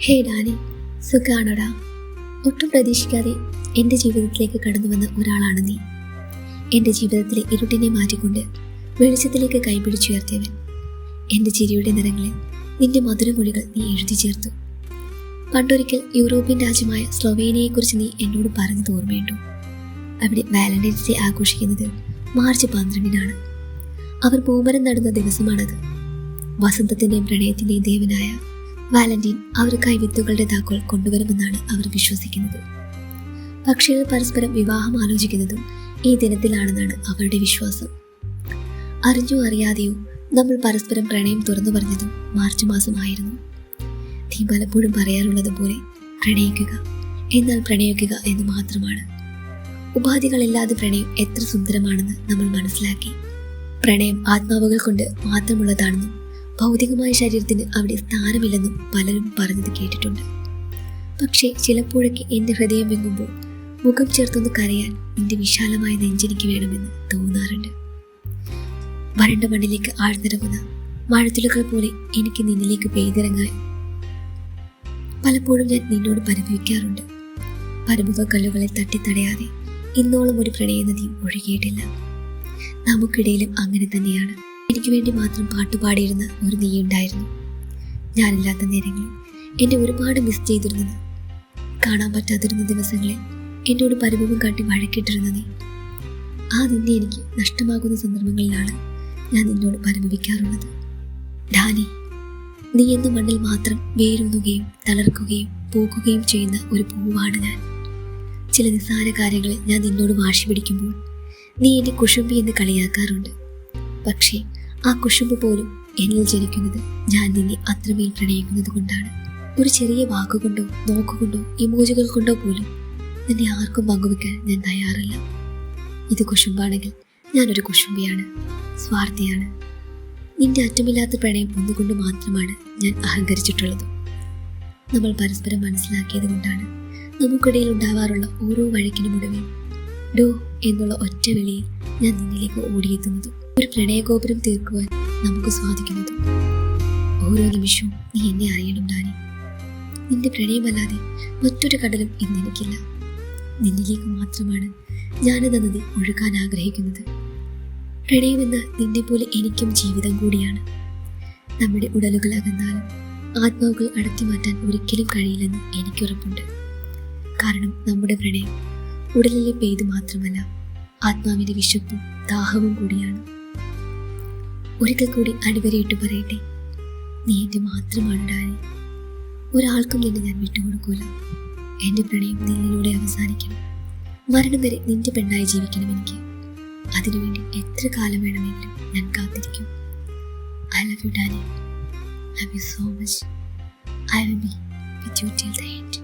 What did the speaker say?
ഹേ Dani സുഖാണോടാ? ഒട്ടും പ്രതീക്ഷിക്കാതെ എന്റെ ജീവിതത്തിലേക്ക് കടന്നു വന്ന ഒരാളാണ് നീ. എന്റെ ജീവിതത്തിലെ ഇരുട്ടിനെ മാറ്റിക്കൊണ്ട് വെളിച്ചത്തിലേക്ക് കൈപിടിച്ചുയർത്തിയവൻ എന്റെ ചിരിയുടെ നിറങ്ങളിൽ നിന്റെ മധുരമൊഴികൾ നീ എഴുതി ചേർത്തു. പണ്ടൊരിക്കൽ യൂറോപ്യൻ രാജ്യമായ സ്ലൊവേനിയയെക്കുറിച്ച് നീ എന്നോട് പറഞ്ഞു ഓർമ്മയുണ്ടോ? അവിടെ വാലന്റൈൻസ് ഡേ ആഘോഷിക്കുന്നത് മാർച്ച് പന്ത്രണ്ടിനാണ്. അവർ പൂമരം നടുന്ന ദിവസമാണത്. വസന്തത്തിന്റെയും പ്രണയത്തിന്റെയും ദേവനായ വാലന്റീൻ അവർക്കായി വിത്തുകളുടെ താക്കോൽ കൊണ്ടുവരുമെന്നാണ് അവർ വിശ്വസിക്കുന്നത്. പക്ഷികൾ പരസ്പരം വിവാഹം ആലോചിക്കുന്നതും ഈ ദിനത്തിലാണെന്നാണ് അവരുടെ വിശ്വാസം. അറിഞ്ഞോ അറിയാതെയോ നമ്മൾ പരസ്പരം പ്രണയം തുറന്നു പറഞ്ഞതും മാർച്ച് മാസമായിരുന്നു. നീ പലപ്പോഴും പറയാറുള്ളത് പോലെ പ്രണയിക്കുക എന്നാൽ പ്രണയിക്കുക എന്ന് മാത്രമാണ്. ഉപാധികളില്ലാതെ പ്രണയം എത്ര സുന്ദരമാണെന്ന് നമ്മൾ മനസ്സിലാക്കി. പ്രണയം ആത്മാവുകൾ കൊണ്ട് മാത്രമുള്ളതാണെന്നും ഭൗതികമായ ശരീരത്തിന് അവിടെ സ്ഥാനമില്ലെന്നും പലരും പറഞ്ഞത് കേട്ടിട്ടുണ്ട്. പക്ഷേ ചിലപ്പോഴൊക്കെ എന്റെ ഹൃദയം വെങ്ങുമ്പോൾ മുഖം ചേർത്തൊന്ന് കരയാൻ എന്റെ വിശാലമായ നെഞ്ചെനിക്ക് വേണമെന്ന് തോന്നാറുണ്ട്. വരണ്ട മണ്ണിലേക്ക് ആഴ്ന്നിറങ്ങുന്ന മഴത്തുള്ളികൾ പോലെ എനിക്ക് നിന്നിലേക്ക് പെയ്തിറങ്ങാൻ പലപ്പോഴും ഞാൻ നിന്നോട് പരിഭവിക്കാറുണ്ട് പരമുഖ കല്ലുകളെ തട്ടിത്തടയാതെ ഇന്നോളം ഒരു പ്രണയനദിയും ഒഴുകിയിട്ടില്ല. നമുക്കിടയിലും അങ്ങനെ തന്നെയാണ്. എനിക്ക് വേണ്ടി മാത്രം പാട്ടുപാടിയിരുന്ന ഒരു നീ ഉണ്ടായിരുന്നു ഞാനില്ലാത്ത നേരങ്ങളിൽ എന്നെ ഒരുപാട് മിസ് ചെയ്തിരുന്നത്. കാണാൻ പറ്റാതിരുന്ന ദിവസങ്ങളിൽ എന്നോട് പരിഭവം കാട്ടി വഴക്കിട്ടിരുന്ന നീ ആ നിന്നെ എനിക്ക് നഷ്ടമാകുന്ന സന്ദർഭങ്ങളിലാണ് ഞാൻ നിന്നോട് പരിഭവിക്കാറുള്ളത്. ഡാനി നീ എന്ന മണ്ണിൽ മാത്രം വേരൂന്നുകയും തളർക്കുകയും പൂക്കുകയും ചെയ്യുന്ന ഒരു പൂവാണ് ഞാൻ. ചില നിസ്സാര കാര്യങ്ങളിൽ ഞാൻ നിന്നോട് വാശി പിടിക്കുമ്പോൾ നീ എന്നെ കുശുമ്പി എന്ന് കളിയാക്കാറുണ്ട്. പക്ഷേ ആ കുശുമ്പ് പോലും എന്നിൽ ജനിക്കുന്നത് ഞാൻ നിന്നെ അത്രമേൽ പ്രണയിക്കുന്നത് കൊണ്ടാണ്. ഒരു ചെറിയ വാക്കുകൊണ്ടോ നോക്കുകൊണ്ടോ ഇമോജുകൾ കൊണ്ടോ പോലും നിന്നെ ആർക്കും പങ്കുവെക്കാൻ ഞാൻ തയ്യാറല്ല. ഇത് കുശുമ്പാണെങ്കിൽ ഞാനൊരു കുശുമ്പിയാണ് സ്വാർത്ഥിയാണ്. നിന്റെ അറ്റമില്ലാത്ത പ്രണയം ഒന്നുകൊണ്ട് മാത്രമാണ് ഞാൻ അഹങ്കരിച്ചിട്ടുള്ളത്. നമ്മൾ പരസ്പരം മനസ്സിലാക്കിയത് കൊണ്ടാണ് നമുക്കിടയിൽ ഉണ്ടാവാറുള്ള ഓരോ വഴക്കിനും ഒടുവിൽ ഡോ എന്നുള്ള ഒറ്റ വിളിയിൽ ഞാൻ നിന്നിലേക്ക് ഓടിയെത്തുന്നതും. ഒരു പ്രണയഗോപുരം തീർക്കുവാൻ നമുക്ക് സാധിക്കുന്നത്. ഓരോ നിമിഷവും നീ എന്നെ അറിയണം ഡാനി. നിന്റെ പ്രണയമല്ലാതെ മറ്റൊരു കടലും ഇന്നെനിക്കില്ല നിന്നിലേക്ക് മാത്രമാണ് ഞാനെന്ന നദി ഒഴുകാൻ ആഗ്രഹിക്കുന്നത്. പ്രണയമെന്ന നിന്നെ പോലെ എനിക്കും ജീവിതം കൂടിയാണ്. നമ്മുടെ ഉടലുകൾ അകന്നാലും ആത്മാവുകൾ അടത്തി മാറ്റാൻ ഒരിക്കലും കഴിയില്ലെന്ന് എനിക്കുറപ്പുണ്ട്. കാരണം നമ്മുടെ പ്രണയം ഉടലിലെ പെയ്ത് മാത്രമല്ല ആത്മാവിന്റെ വിശപ്പും ദാഹവും കൂടിയാണ്. ഒരിക്കൽ കൂടി അടിവരയിട്ട് പറയട്ടെ. നീ എന്റെ മാത്രമാണ് ഡാനി ഒരാൾക്കും നിന്നെ ഞാൻ വിട്ടുകൊടുക്കൂല. എന്റെ പ്രണയം നിന്നിലൂടെ അവസാനിക്കണം മരണം വരെ നിന്റെ പെണ്ണായി ജീവിക്കണം എനിക്ക്. അതിനുവേണ്ടി എത്ര കാലം വേണമെങ്കിലും ഞാൻ കാത്തിരിക്കും. I love you Danny love you so much I will be with you till the end